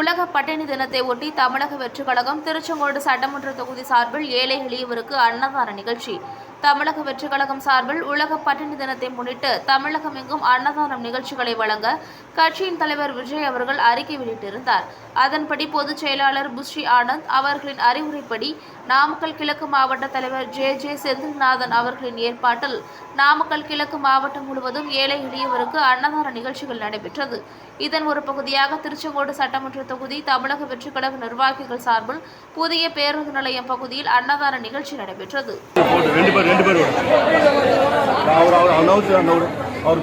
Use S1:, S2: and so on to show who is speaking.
S1: உலக பட்டினி தினத்தை ஒட்டி தமிழக வெற்றிக் கழகம் திருச்செங்கோடு சட்டமன்ற தொகுதி சார்பில் ஏழை எளியவருக்கு அன்னதான நிகழ்ச்சி. தமிழக வெற்றிக் கழகம் சார்பில் உலக பட்டினி தினத்தை முன்னிட்டு தமிழகம் எங்கும் அன்னதானம் நிகழ்ச்சிகளை வழங்க கட்சியின் தலைவர் விஜய் அவர்கள் அறிக்கை வெளியிட்டிருந்தார். அதன்படி பொதுச் செயலாளர் புஸ்ரீ ஆனந்த் அவர்களின் அறிவுரைப்படி நாமக்கல் கிழக்கு மாவட்ட தலைவர் ஜே. ஜே. செந்தில்நாதன் அவர்களின் ஏற்பாட்டில் நாமக்கல் கிழக்கு மாவட்டம் முழுவதும் ஏழை எளியவருக்கு அன்னதான நிகழ்ச்சிகள் நடைபெற்றது. இதன் ஒரு பகுதியாக திருச்செங்கோடு சட்டமன்ற தொகுதி தமிழக வெற்றிக் கழக நிர்வாகிகள் சார்பில் புதிய பேருந்து நிலையம் பகுதியில் அன்னதான நிகழ்ச்சி நடைபெற்றது
S2: அவர்